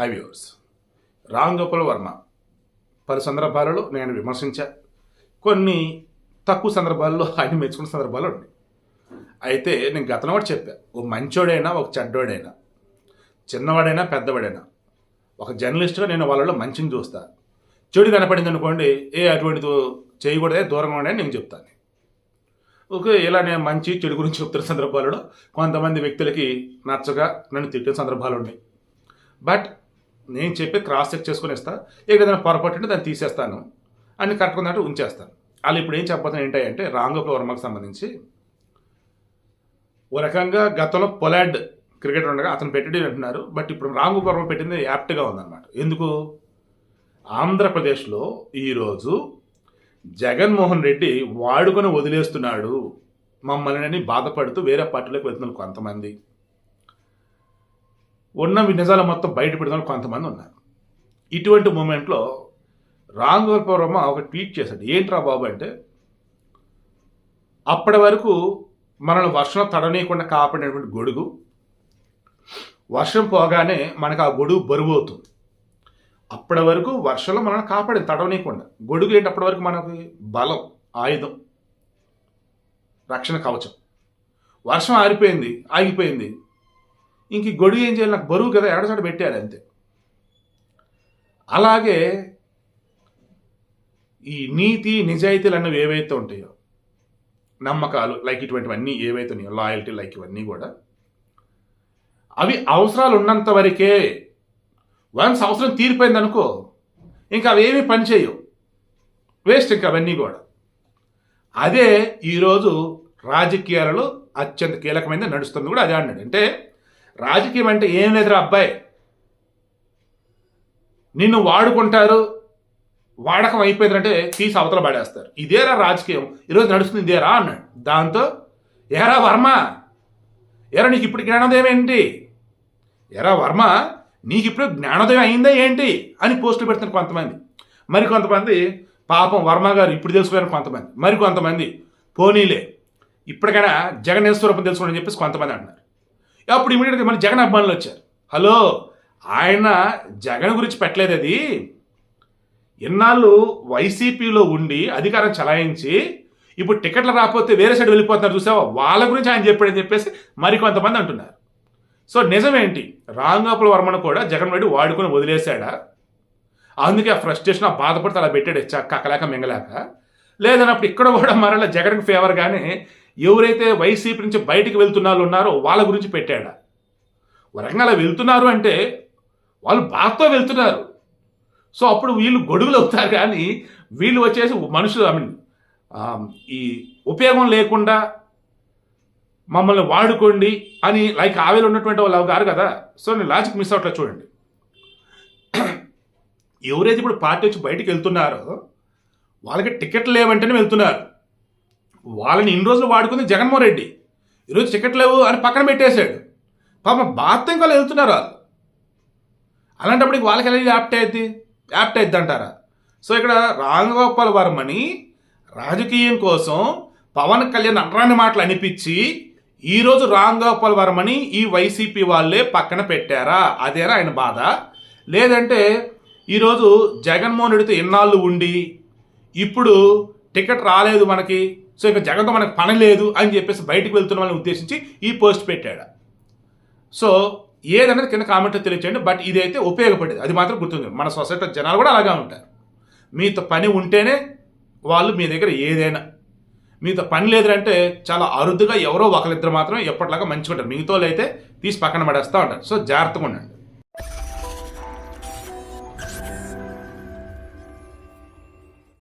Hi viewers Ram Gopal Varma. పలు సందర్భాలలో నేను విమర్శించా. కొన్ని తక్కువ సందర్భాల్లో ఆయన మెచ్చుకున్న సందర్భాలు ఉన్నాయి. అయితే నేను గతంలో కూడా చెప్పా. ఓ మంచోడైనా ఒక చెడ్డోడైనా చిన్నవాడైనా పెద్దవాడైనా. ఒక జర్నలిస్ట్గా నేను వాళ్ళలో మంచిని చూస్తా. చెడు కనపడింది అనుకోండి ఏ అటువంటిది చేయకూడదే దూరంగా ఉండని నేను చెప్తాను. ఓకే ఇలా నేను మంచి చెడు గురించి చెప్తున్న సందర్భాలలో కొంతమంది వ్యక్తులకి నచ్చగా నన్ను తిట్టిన సందర్భాలు ఉన్నాయి. బట్ నేను చెప్పి క్రాస్ చెక్ చేసుకుని ఇస్తా ఏదైనా పొరపాటు ఉంటే దాన్ని తీసేస్తాను. అని కరెక్ట్గా ఉంచేస్తాను. వాళ్ళు ఇప్పుడు ఏం చెప్పబోతున్నా ఏంటంటే రాంగోపాల్ వర్మకు సంబంధించి ఓ రకంగా గతంలో పొలాడ్ క్రికెటర్ ఉండగా అతను పెట్టడం అంటున్నారు. బట్ ఇప్పుడు రాంగోపాల్ వర్మ పెట్టింది యాప్ట్గా ఉందన్నమాట. ఎందుకు? ఆంధ్రప్రదేశ్లో ఈరోజు జగన్మోహన్ రెడ్డి వాడుకొని వదిలేస్తున్నాడు. మమ్మల్ని బాధపడుతూ వేరే పార్టీలోకి వెళ్తున్నారు కొంతమంది. ఉన్న నిజాలు మొత్తం బయట పెడుతున్న కొంతమంది ఉన్నారు. ఇటువంటి మూమెంట్లో రామ్ వర్మ ఒక ట్వీట్ చేశాడు. ఏంట్రా బాబు అంటే అప్పటి వరకు మనల్ని వర్షం తడనీయకుండా కాపాడినటువంటి గొడుగు వర్షం పోగానే మనకు ఆ గొడుగు బరువు అవుతుంది. అప్పటి వరకు వర్షంలో మనల్ని కాపాడింది తడవనీయకుండా. గొడుగు ఏంటి? అప్పటి వరకు మనకి బలం ఆయుధం రక్షణ కవచం. వర్షం ఆరిపోయింది ఆగిపోయింది. ఇంక ఈ గొడుగు ఏం చేయాలి? నాకు బరువు కదా ఎడసడ పెట్టారు అంతే. అలాగే ఈ నీతి నిజాయితీలు అన్నవి ఏవైతే ఉంటాయో నమ్మకాలు లైక్ ఇటువంటివన్నీ ఏవైతే ఉన్నాయో లాయల్టీ లైక్ ఇవన్నీ కూడా అవి అవసరాలు ఉన్నంత వరకే వన్స్ అవసరం తీరిపోయింది అనుకో ఇంకా అవేమీ పనిచేయవు వేస్ట్ ఇంకా అవన్నీ కూడా. అదే ఈరోజు రాజకీయాలలో అత్యంత కీలకమైనది నడుస్తుంది కూడా అదే అన్నాడు. అంటే రాజకీయం అంటే ఏం లేదురా అబ్బాయి. నిన్ను వాడుకుంటారు వాడకం అయిపోయిందంటే తీసి అవతల పడేస్తారు. ఇదేరా రాజకీయం. ఈరోజు నడుస్తుంది ఇదేరా అన్నాడు. దాంతో ఏరా వర్మ ఎరా నీకు ఇప్పుడు జ్ఞానోదయం ఏంటి? ఎరా వర్మ నీకు ఇప్పుడు జ్ఞానోదయం అయిందా ఏంటి? అని పోస్టులు పెడుతున్నారు కొంతమంది. మరి కొంతమంది పాపం వర్మ గారు ఇప్పుడు తెలుసుకోవాలని కొంతమంది. మరి కొంతమంది పోనీలే ఇప్పటికైనా జగనేశ్వరూపం తెలుసుకోండి అని చెప్పేసి కొంతమంది అంటున్నారు. అప్పుడు ఇమీడియట్గా మన జగన్ అభిమానులు వచ్చారు. హలో ఆయన జగన్ గురించి పెట్టలేదు అది. ఇన్నాళ్ళు వైసీపీలో ఉండి అధికారం చలాయించి ఇప్పుడు టికెట్లు రాకపోతే వేరే సైడ్ వెళ్ళిపోతున్నారు చూసావా? వాళ్ళ గురించి ఆయన చెప్పాడని చెప్పేసి మరి కొంతమంది అంటున్నారు. సో నిజమేంటి? రాంగోపాల్ వర్మను కూడా జగన్ రెడ్డి వాడుకొని వదిలేశాడా? అందుకే ఆ ఫ్రస్ట్రేషన్ ఆ బాధపడితే అలా పెట్టాడు కక్కలేక మింగలేక. లేదన్నప్పుడు ఇక్కడ కూడా మరలా జగన్కి ఫేవర్గానే ఎవరైతే వైసీపీ నుంచి బయటికి వెళ్తున్నారు ఉన్నారో వాళ్ళ గురించి పెట్టాడా? ఒక రకంగా అలా వెళ్తున్నారు అంటే వాళ్ళు బాధతో వెళ్తున్నారు. సో అప్పుడు వీళ్ళు గొడుగులు అవుతారు కానీ వీళ్ళు వచ్చేసి మనుషులు ఐ మీన్ ఈ ఉపయోగం లేకుండా మమ్మల్ని వాడుకోండి అని లైక్ ఆవేలు ఉన్నటువంటి వాళ్ళు గారు కదా. సో నేను లాజిక్ మిస్ అవట్లేదు చూడండి. ఎవరైతే ఇప్పుడు పార్టీ వచ్చి బయటికి వెళ్తున్నారో వాళ్ళకి టికెట్లు లేవంటేనే వెళ్తున్నారు. వాళ్ళని ఇన్ని రోజులు వాడుకుంది జగన్మోహన్ రెడ్డి. ఈరోజు టికెట్ లేవు అని పక్కన పెట్టేశాడు. పాప బాధతో ఇంకా వెళ్తున్నారు వాళ్ళు. అలాంటప్పుడు వాళ్ళకి ఎలా యాప్ట్ అయింది యాప్ట్ అయింది అంటారా? సో ఇక్కడ రాంగోపాల్ వర్మని రాజకీయం కోసం పవన్ కళ్యాణ్ అనరాని మాటలు అనిపించి ఈరోజు రాంగోపాల్ వర్మని ఈ వైసీపీ వాళ్ళే పక్కన పెట్టారా? అదేనా ఆయన బాధ. లేదంటే ఈరోజు జగన్మోహన్ రెడ్డితో ఎన్నాళ్ళు ఉండి ఇప్పుడు టికెట్ రాలేదు మనకి. సో ఇక జగన్తో మనకు పని లేదు అని చెప్పేసి బయటకు వెళ్తున్న వాళ్ళని ఉద్దేశించి ఈ పోస్ట్ పెట్టాడు. సో ఏదన్నది కింద కామెంట్లో తెలియచేయండి బట్ ఇది అయితే ఉపయోగపడేది. అది మాత్రం గుర్తుంది. మన సొసైటీలో జనాలు కూడా అలాగే ఉంటారు. మీతో పని ఉంటేనే వాళ్ళు మీ దగ్గర ఏదైనా. మీతో పని లేదంటే చాలా అరుదుగా ఎవరో ఒకరిద్దరు మాత్రం ఎప్పటిలాగా మంచిగా ఉంటారు మిగతా అయితే తీసి పక్కన పడేస్తూ ఉంటారు. సో జాగ్రత్తగా ఉండండి.